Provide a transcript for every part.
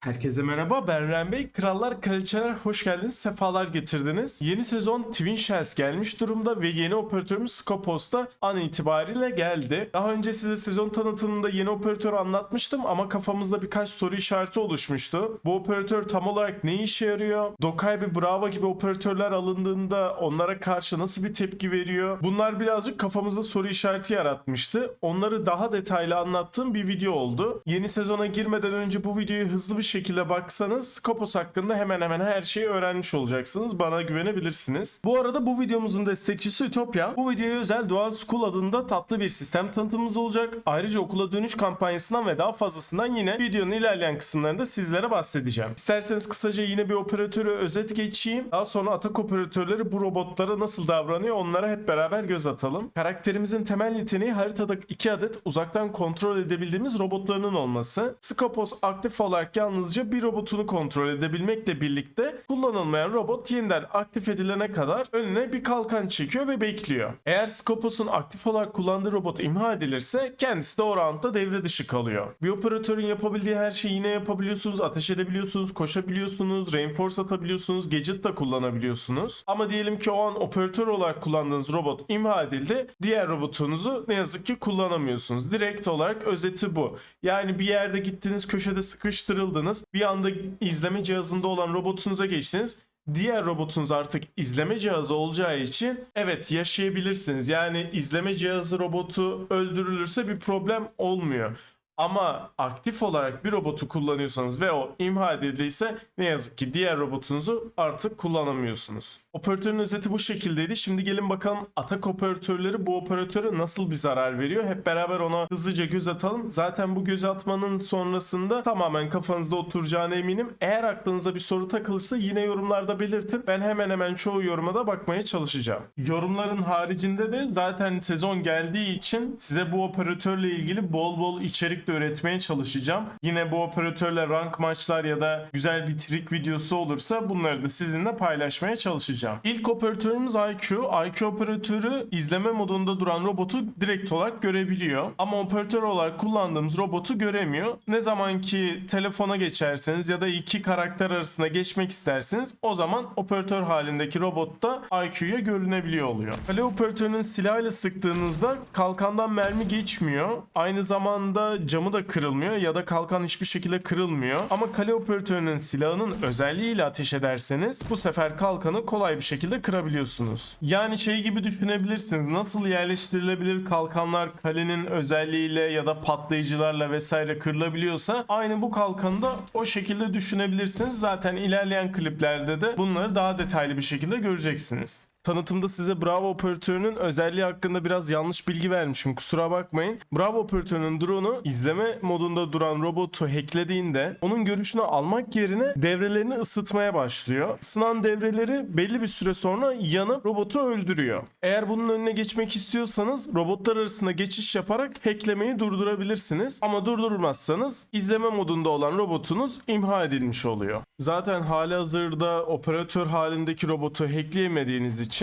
Herkese merhaba ben Ren Bey. Krallar Kraliçeler hoş geldiniz, sefalar getirdiniz. Yeni sezon Twin Shells gelmiş durumda ve yeni operatörümüz Scopos da an itibariyle geldi. Daha önce size sezon tanıtımında yeni operatörü anlatmıştım ama kafamızda birkaç soru işareti oluşmuştu. Bu operatör tam olarak ne işe yarıyor? Dokaibi Bravo gibi operatörler alındığında onlara karşı nasıl bir tepki veriyor? Bunlar birazcık kafamızda soru işareti yaratmıştı. Onları daha detaylı anlattığım bir video oldu. Yeni sezona girmeden önce bu videoyu hızlı bir şekilde baksanız Skopos hakkında hemen hemen her şeyi öğrenmiş olacaksınız. Bana güvenebilirsiniz. Bu arada bu videomuzun destekçisi Ütopya. Bu videoya özel Dual School adında tatlı bir sistem tanıtımımız olacak. Ayrıca okula dönüş kampanyasından ve daha fazlasından yine videonun ilerleyen kısımlarında sizlere bahsedeceğim. İsterseniz kısaca yine bir operatörü özet geçeyim. Daha sonra atak operatörleri bu robotlara nasıl davranıyor onlara hep beraber göz atalım. Karakterimizin temel yeteneği haritada 2 adet uzaktan kontrol edebildiğimiz robotlarının olması. Skopos aktif olarak yalnızca bir robotunu kontrol edebilmekle birlikte kullanılmayan robot yeniden aktif edilene kadar önüne bir kalkan çekiyor ve bekliyor. Eğer Skopos'un aktif olarak kullandığı robot imha edilirse kendisi de o roundda devre dışı kalıyor. Bir operatörün yapabildiği her şeyi yine yapabiliyorsunuz, ateş edebiliyorsunuz, koşabiliyorsunuz, reinforce atabiliyorsunuz, gadget da kullanabiliyorsunuz. Ama diyelim ki o an operatör olarak kullandığınız robot imha edildi. Diğer robotunuzu ne yazık ki kullanamıyorsunuz. Direkt olarak özeti bu. Yani bir yerde gittiniz köşede sıkıştırıldınız. Bir anda izleme cihazında olan robotunuza geçtiniz. Diğer robotunuz artık izleme cihazı olacağı için evet yaşayabilirsiniz. Yani izleme cihazı robotu öldürülürse bir problem olmuyor. Ama aktif olarak bir robotu kullanıyorsanız ve o imha edildiyse ne yazık ki diğer robotunuzu artık kullanamıyorsunuz. Operatörün özeti bu şekildeydi. Şimdi gelin bakalım atak operatörleri bu operatöre nasıl bir zarar veriyor. Hep beraber ona hızlıca göz atalım. Zaten bu göz atmanın sonrasında tamamen kafanızda oturacağına eminim. Eğer aklınıza bir soru takılırsa yine yorumlarda belirtin. Ben hemen hemen çoğu yoruma da bakmaya çalışacağım. Yorumların haricinde de zaten sezon geldiği için size bu operatörle ilgili bol bol içerik de üretmeye çalışacağım. Yine bu operatörle rank maçlar ya da güzel bir trik videosu olursa bunları da sizinle paylaşmaya çalışacağım. İlk operatörümüz IQ. IQ operatörü izleme modunda duran robotu direkt olarak görebiliyor. Ama operatör olarak kullandığımız robotu göremiyor. Ne zaman ki telefona geçerseniz ya da iki karakter arasında geçmek isterseniz o zaman operatör halindeki robot da IQ'ya görünebiliyor oluyor. Kale operatörünün silahıyla sıktığınızda kalkandan mermi geçmiyor. Aynı zamanda camı da kırılmıyor ya da kalkan hiçbir şekilde kırılmıyor. Ama kale operatörünün silahının özelliğiyle ateş ederseniz bu sefer kalkanı kolay bir şekilde kırabiliyorsunuz. Yani şey gibi düşünebilirsiniz. Nasıl yerleştirilebilir kalkanlar kalenin özelliğiyle ya da patlayıcılarla vesaire kırılabiliyorsa aynı bu kalkanı da o şekilde düşünebilirsiniz. Zaten ilerleyen kliplerde de bunları daha detaylı bir şekilde göreceksiniz. Tanıtımda size Bravo operatörünün özelliği hakkında biraz yanlış bilgi vermişim. Kusura bakmayın. Bravo operatörünün drone'u izleme modunda duran robotu hacklediğinde onun görüşünü almak yerine devrelerini ısıtmaya başlıyor. Isınan devreleri belli bir süre sonra yanıp robotu öldürüyor. Eğer bunun önüne geçmek istiyorsanız robotlar arasında geçiş yaparak hacklemeyi durdurabilirsiniz. Ama durdurmazsanız izleme modunda olan robotunuz imha edilmiş oluyor. Zaten hali hazırda operatör halindeki robotu hackleyemediğiniz için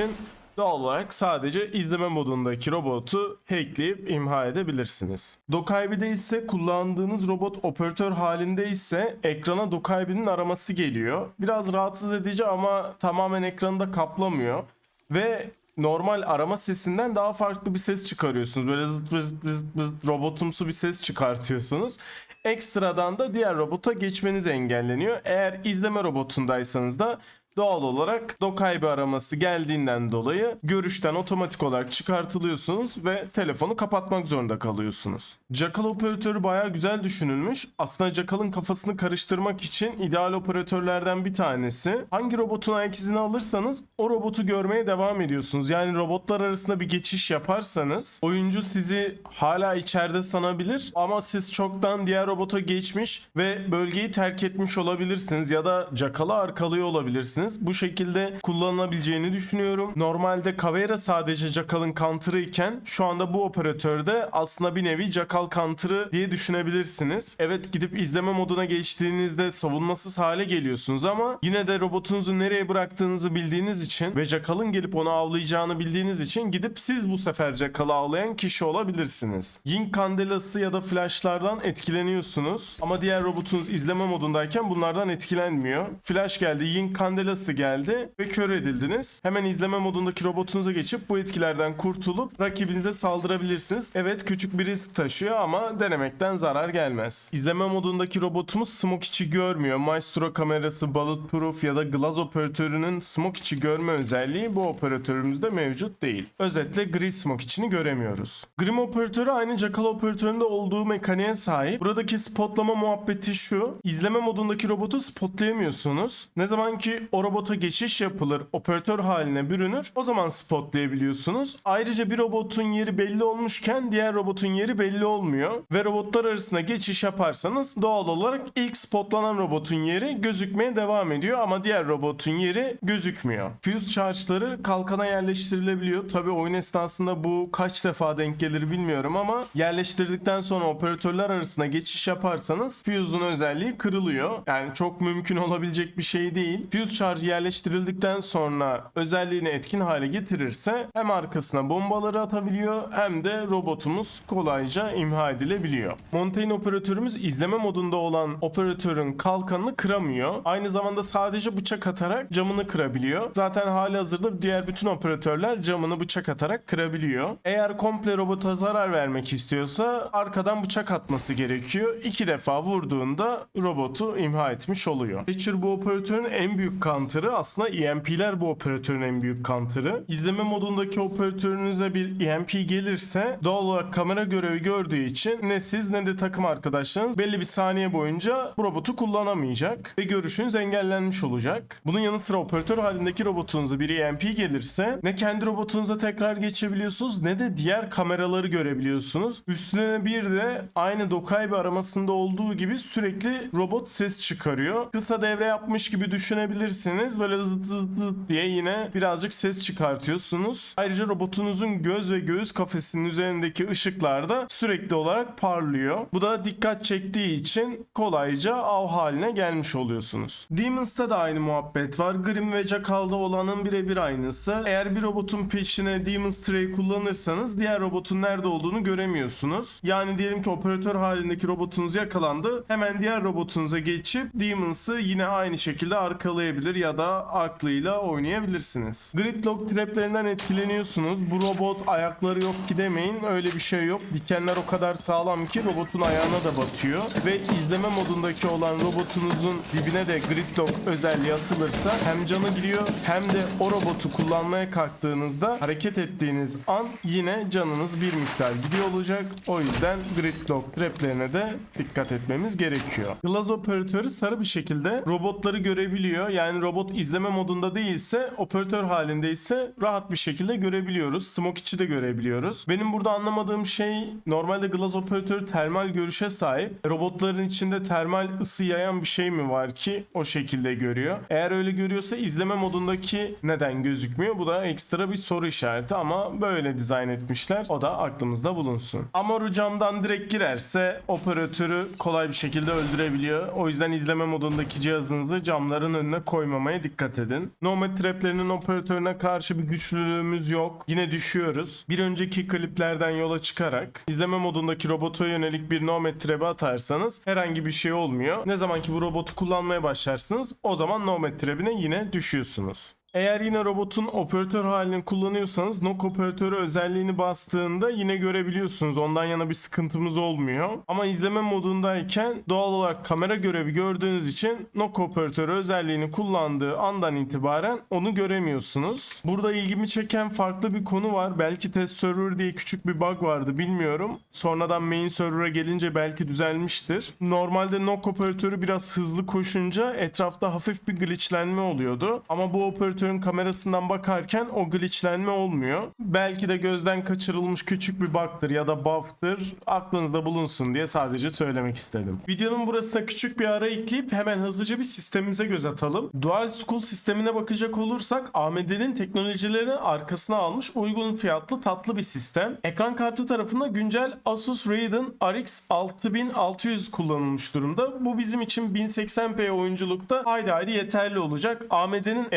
doğal olarak sadece izleme modundaki robotu hackleyip imha edebilirsiniz. Dokaibi'de ise kullandığınız robot operatör halinde ise ekrana Dokaibi'nin araması geliyor. Biraz rahatsız edici ama tamamen ekranı da kaplamıyor. Ve normal arama sesinden daha farklı bir ses çıkarıyorsunuz. Böyle zıt zıt zıt zıt robotumsu bir ses çıkartıyorsunuz. Ekstradan da diğer robota geçmeniz engelleniyor. Eğer izleme robotundaysanız da doğal olarak Dokaibi araması geldiğinden dolayı görüşten otomatik olarak çıkartılıyorsunuz ve telefonu kapatmak zorunda kalıyorsunuz. Jackal operatörü bayağı güzel düşünülmüş. Aslında Jackal'ın kafasını karıştırmak için ideal operatörlerden bir tanesi. Hangi robotun ayak izini alırsanız o robotu görmeye devam ediyorsunuz. Yani robotlar arasında bir geçiş yaparsanız oyuncu sizi hala içeride sanabilir ama siz çoktan diğer robota geçmiş ve bölgeyi terk etmiş olabilirsiniz ya da Jackal'ı arkalıyor olabilirsiniz. Kullanabilirsiniz. Bu şekilde kullanılabileceğini düşünüyorum. Normalde Caveira sadece Jackal'ın counter'ı iken şu anda bu operatörde aslında bir nevi Jackal counter'ı diye düşünebilirsiniz. Evet gidip izleme moduna geçtiğinizde savunmasız hale geliyorsunuz ama yine de robotunuzu nereye bıraktığınızı bildiğiniz için ve Jackal'ın gelip onu avlayacağını bildiğiniz için gidip siz bu sefer Jackal'ı avlayan kişi olabilirsiniz. Ying kandelası ya da flashlardan etkileniyorsunuz ama diğer robotunuz izleme modundayken bunlardan etkilenmiyor. Flash geldi, Ying kandelası geldi ve kör edildiniz. Hemen izleme modundaki robotunuza geçip bu etkilerden kurtulup rakibinize saldırabilirsiniz. Evet küçük bir risk taşıyor ama denemekten zarar gelmez. İzleme modundaki robotumuz smoke içi görmüyor. Maestro kamerası, bulletproof ya da glass operatörünün smoke içi görme özelliği bu operatörümüzde mevcut değil. Özetle gri smoke içini göremiyoruz. Grim operatörü aynı Jackal operatöründe olduğu mekaniğe sahip. Buradaki spotlama muhabbeti şu. İzleme modundaki robotu spotlayamıyorsunuz. Ne zaman ki o robota geçiş yapılır, operatör haline bürünür, o zaman spotlayabiliyorsunuz. Ayrıca bir robotun yeri belli olmuşken diğer robotun yeri belli olmuyor. Ve robotlar arasında geçiş yaparsanız doğal olarak ilk spotlanan robotun yeri gözükmeye devam ediyor ama diğer robotun yeri gözükmüyor. Fuse charge'ları kalkana yerleştirilebiliyor. Tabi oyun esnasında bu kaç defa denk gelir bilmiyorum ama yerleştirdikten sonra operatörler arasında geçiş yaparsanız fuse'un özelliği kırılıyor. Yani çok mümkün olabilecek bir şey değil. Fuse charge yerleştirildikten sonra özelliğini etkin hale getirirse hem arkasına bombaları atabiliyor hem de robotumuz kolayca imha edilebiliyor. Montaigne operatörümüz izleme modunda olan operatörün kalkanını kıramıyor. Aynı zamanda sadece bıçak atarak camını kırabiliyor. Zaten hali hazırda diğer bütün operatörler camını bıçak atarak kırabiliyor. Eğer komple robota zarar vermek istiyorsa arkadan bıçak atması gerekiyor. İki defa vurduğunda robotu imha etmiş oluyor. Thatcher bu operatörün en büyük counter'ı aslında EMP'ler bu operatörün en büyük counter'ı. İzleme modundaki operatörünüze bir EMP gelirse doğal olarak kamera görevi gördüğü için ne siz ne de takım arkadaşlarınız belli bir saniye boyunca bu robotu kullanamayacak ve görüşünüz engellenmiş olacak. Bunun yanı sıra operatör halindeki robotunuza bir EMP gelirse ne kendi robotunuza tekrar geçebiliyorsunuz ne de diğer kameraları görebiliyorsunuz. Üstüne bir de aynı Dokaibi aramasında olduğu gibi sürekli robot ses çıkarıyor. Kısa devre yapmış gibi düşünebilirsiniz. Böyle zıt zıt zıt diye yine birazcık ses çıkartıyorsunuz. Ayrıca robotunuzun göz ve göğüs kafesinin üzerindeki ışıklar da sürekli olarak parlıyor. Bu da dikkat çektiği için kolayca av haline gelmiş oluyorsunuz. Demons'ta da aynı muhabbet var. Grim ve Jackal'da olanın birebir aynısı. Eğer bir robotun peşine Demons Tray kullanırsanız diğer robotun nerede olduğunu göremiyorsunuz. Yani diyelim ki operatör halindeki robotunuz yakalandı. Hemen diğer robotunuza geçip Demons'ı yine aynı şekilde arkalayabilir ya da aklıyla oynayabilirsiniz. Gridlock traplerinden etkileniyorsunuz. Bu robot ayakları yok ki demeyin. Öyle bir şey yok. Dikenler o kadar sağlam ki robotun ayağına da batıyor. Ve izleme modundaki olan robotunuzun dibine de gridlock özelliği atılırsa hem canı gidiyor hem de o robotu kullanmaya kalktığınızda hareket ettiğiniz an yine canınız bir miktar gidiyor olacak. O yüzden gridlock traplerine de dikkat etmemiz gerekiyor. Glass operatörü sarı bir şekilde robotları görebiliyor. Yani robot izleme modunda değilse operatör halinde ise rahat bir şekilde görebiliyoruz. Smoke içi de görebiliyoruz. Benim burada anlamadığım şey normalde Glass operatörü termal görüşe sahip. Robotların içinde termal ısı yayan bir şey mi var ki o şekilde görüyor? Eğer öyle görüyorsa izleme modundaki neden gözükmüyor? Bu da ekstra bir soru işareti ama böyle dizayn etmişler. O da aklımızda bulunsun. Amoru camdan direkt girerse operatörü kolay bir şekilde öldürebiliyor. O yüzden izleme modundaki cihazınızı camların önüne koymamaya dikkat edin. Nomad traplerinin operatörüne karşı bir güçlülüğümüz yok. Yine düşüyoruz. Bir önceki kliplerden yola çıkarak izleme modundaki robota yönelik bir Nomad trap'i atarsanız herhangi bir şey olmuyor. Ne zaman ki bu robotu kullanmaya başlarsınız o zaman Nomad trap'ine yine düşüyorsunuz. Eğer yine robotun operatör halini kullanıyorsanız nok operatörü özelliğini bastığında yine görebiliyorsunuz. Ondan yana bir sıkıntımız olmuyor. Ama izleme modundayken doğal olarak kamera görevi gördüğünüz için nok operatörü özelliğini kullandığı andan itibaren onu göremiyorsunuz. Burada ilgimi çeken farklı bir konu var. Belki test server diye küçük bir bug vardı bilmiyorum. Sonradan main server'a gelince belki düzelmiştir. Normalde nok operatörü biraz hızlı koşunca etrafta hafif bir glitchlenme oluyordu. Ama bu operatör operatörün kamerasından bakarken o glitchlenme olmuyor. Belki de gözden kaçırılmış küçük bir bug'tır ya da buff'tır. Aklınızda bulunsun diye sadece söylemek istedim. Videonun burasına küçük bir ara ekleyip hemen hızlıca bir sistemimize göz atalım. Dual School sistemine bakacak olursak AMD'nin teknolojilerini arkasına almış uygun fiyatlı tatlı bir sistem. Ekran kartı tarafında güncel Asus Radeon RX 6600 kullanılmış durumda. Bu bizim için 1080p oyunculukta haydi haydi yeterli olacak. AMD'nin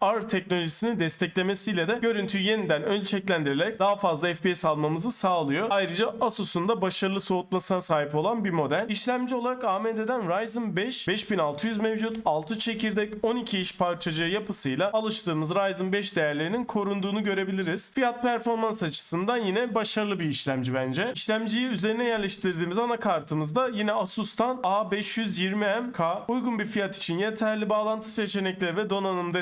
FSR teknolojisini desteklemesiyle de görüntüyü yeniden ölçeklendirilerek daha fazla FPS almamızı sağlıyor. Ayrıca Asus'un da başarılı soğutmasına sahip olan bir model. İşlemci olarak AMD'den Ryzen 5 5600 mevcut. 6 çekirdek 12 iş parçacığı yapısıyla alıştığımız Ryzen 5 değerlerinin korunduğunu görebiliriz. Fiyat performans açısından yine başarılı bir işlemci bence. İşlemciyi üzerine yerleştirdiğimiz anakartımızda yine Asus'tan A520MK uygun bir fiyat için yeterli bağlantı seçenekleri ve donanım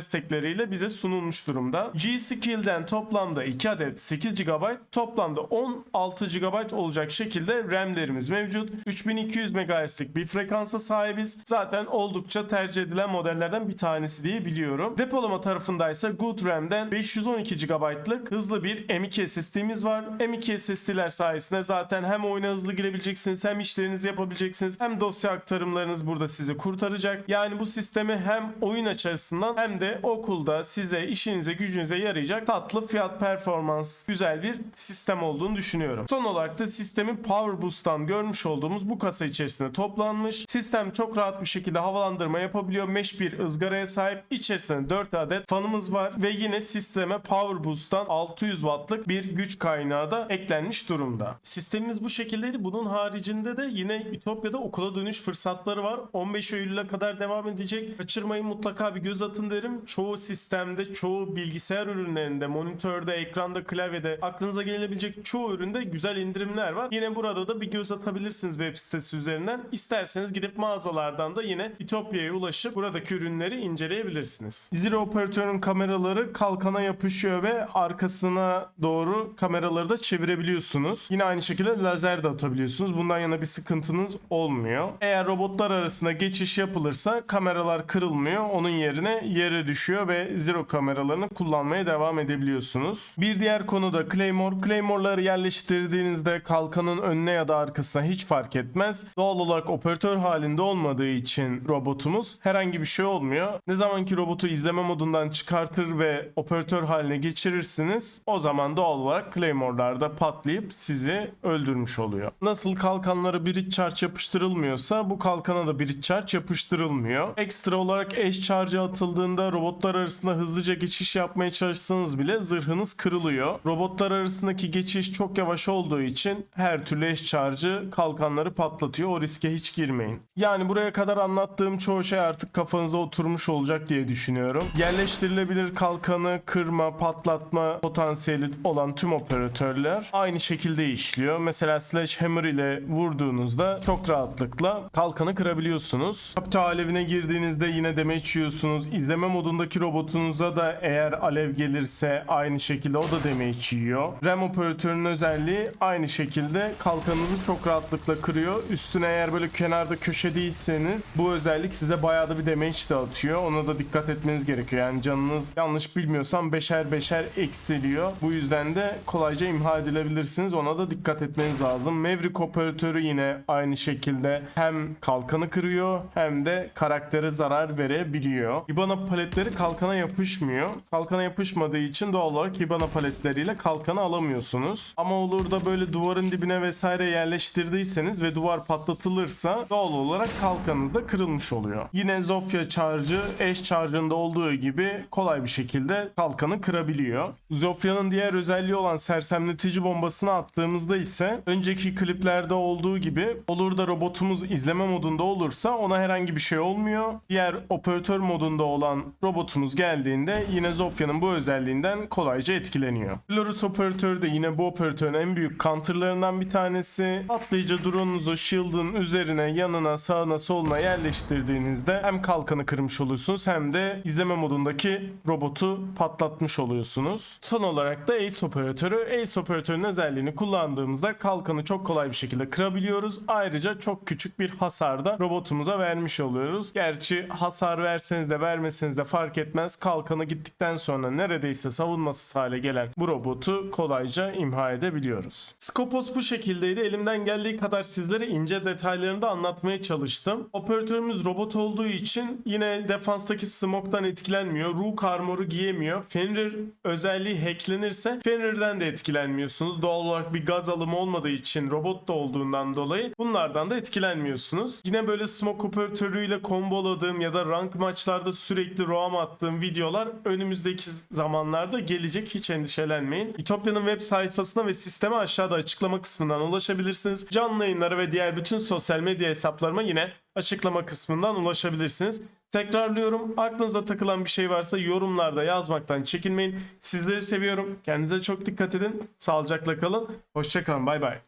destekleriyle bize sunulmuş durumda. G-Skill'den toplamda 2 adet 8 GB, toplamda 16 GB olacak şekilde RAM'lerimiz mevcut. 3200 MHz'lik bir frekansa sahibiz. Zaten oldukça tercih edilen modellerden bir tanesi diye biliyorum. Depolama tarafındaysa Good RAM'den 512 GB'lık hızlı bir M.2 SSD'miz var. M.2 SSD'ler sayesinde zaten hem oyuna hızlı girebileceksiniz hem işlerinizi yapabileceksiniz hem dosya aktarımlarınız burada sizi kurtaracak. Yani bu sistemi hem oyun açısından hem de okulda size işinize gücünüze yarayacak tatlı fiyat performans güzel bir sistem olduğunu düşünüyorum. Son olarak da sistemi Power Boost'tan görmüş olduğumuz bu kasa içerisinde toplanmış. Sistem çok rahat bir şekilde havalandırma yapabiliyor. Mesh bir ızgaraya sahip. İçerisinde 4 adet fanımız var ve yine sisteme Power Boost'tan 600 wattlık bir güç kaynağı da eklenmiş durumda. Sistemimiz bu şekildeydi. Bunun haricinde de yine Ütopya'da okula dönüş fırsatları var. 15 Eylül'e kadar devam edecek. Kaçırmayın mutlaka bir göz atın derim. Çoğu sistemde, çoğu bilgisayar ürünlerinde, monitörde, ekranda, klavyede aklınıza gelebilecek çoğu üründe güzel indirimler var. Yine burada da bir göz atabilirsiniz web sitesi üzerinden. İsterseniz gidip mağazalardan da yine Ütopya'ya ulaşıp buradaki ürünleri inceleyebilirsiniz. Zero operatörün kameraları kalkana yapışıyor ve arkasına doğru kameraları da çevirebiliyorsunuz. Yine aynı şekilde lazer de atabiliyorsunuz. Bundan yana bir sıkıntınız olmuyor. Eğer robotlar arasında geçiş yapılırsa kameralar kırılmıyor. Onun yerine yere düşüyor ve zero kameralarını kullanmaya devam edebiliyorsunuz. Bir diğer konu da Claymore. Claymore'ları yerleştirdiğinizde kalkanın önüne ya da arkasına hiç fark etmez. Doğal olarak operatör halinde olmadığı için robotumuz herhangi bir şey olmuyor. Ne zaman ki robotu izleme modundan çıkartır ve operatör haline geçirirsiniz o zaman doğal olarak Claymore'lar da patlayıp sizi öldürmüş oluyor. Nasıl kalkanlara bridge charge yapıştırılmıyorsa bu kalkana da bridge charge yapıştırılmıyor. Ekstra olarak eş charge atıldığında robotlar arasında hızlıca geçiş yapmaya çalışsanız bile zırhınız kırılıyor. Robotlar arasındaki geçiş çok yavaş olduğu için her türlü eş charge'ı kalkanları patlatıyor. O riske hiç girmeyin. Yani buraya kadar anlattığım çoğu şey artık kafanızda oturmuş olacak diye düşünüyorum. Yerleştirilebilir kalkanı kırma, patlatma potansiyeli olan tüm operatörler aynı şekilde işliyor. Mesela sledgehammer ile vurduğunuzda çok rahatlıkla kalkanı kırabiliyorsunuz. Kapta alevine girdiğinizde yine damage yiyorsunuz. İzleme modundaki robotunuza da eğer alev gelirse aynı şekilde o da damage yiyor. RAM operatörünün özelliği aynı şekilde kalkanınızı çok rahatlıkla kırıyor. Üstüne eğer böyle kenarda köşe değilseniz bu özellik size bayağı da bir damage de atıyor. Ona da dikkat etmeniz gerekiyor. Yani canınız yanlış bilmiyorsam beşer beşer eksiliyor. Bu yüzden de kolayca imha edilebilirsiniz. Ona da dikkat etmeniz lazım. Maverick operatörü yine aynı şekilde hem kalkanı kırıyor hem de karaktere zarar verebiliyor. Hibana paletleri kalkana yapışmıyor. Kalkana yapışmadığı için doğal olarak Hibana paletleriyle kalkanı alamıyorsunuz. Ama olur da böyle duvarın dibine vesaire yerleştirdiyseniz ve duvar patlatılırsa doğal olarak kalkanınız da kırılmış oluyor. Yine Zofia charge'ı eş charge'ında olduğu gibi kolay bir şekilde kalkanı kırabiliyor. Zofia'nın diğer özelliği olan sersemletici bombasını attığımızda ise önceki kliplerde olduğu gibi olur da robotumuz izleme modunda olursa ona herhangi bir şey olmuyor. Diğer operatör modunda olan robotumuz geldiğinde yine Zofia'nın bu özelliğinden kolayca etkileniyor. Glorious operatörü de yine bu operatörün en büyük counterlarından bir tanesi. Atlayıcı drone'unuzu shield'ın üzerine, yanına, sağına, soluna yerleştirdiğinizde hem kalkanı kırmış oluyorsunuz hem de izleme modundaki robotu patlatmış oluyorsunuz. Son olarak da Ace operatörü. Ace operatörün özelliğini kullandığımızda kalkanı çok kolay bir şekilde kırabiliyoruz. Ayrıca çok küçük bir hasar da robotumuza vermiş oluyoruz. Gerçi hasar verseniz de vermeseniz de fark etmez yetmez kalkanı gittikten sonra neredeyse savunmasız hale gelen bu robotu kolayca imha edebiliyoruz. Skopos bu şekildeydi. Elimden geldiği kadar sizlere ince detaylarını da anlatmaya çalıştım. Operatörümüz robot olduğu için yine defanstaki smoke'tan etkilenmiyor. Rook armoru giyemiyor. Fenrir özelliği hacklenirse Fenrir'den de etkilenmiyorsunuz. Doğal olarak bir gaz alımı olmadığı için robot da olduğundan dolayı bunlardan da etkilenmiyorsunuz. Yine böyle smoke operatörüyle komboladığım ya da rank maçlarda sürekli roam attığım videolar önümüzdeki zamanlarda gelecek. Hiç endişelenmeyin. Ütopya'nın web sayfasına ve sisteme aşağıda açıklama kısmından ulaşabilirsiniz. Canlı yayınlara ve diğer bütün sosyal medya hesaplarıma yine açıklama kısmından ulaşabilirsiniz. Tekrarlıyorum. Aklınıza takılan bir şey varsa yorumlarda yazmaktan çekinmeyin. Sizleri seviyorum. Kendinize çok dikkat edin. Sağlıcakla kalın. Hoşçakalın. Bay bay.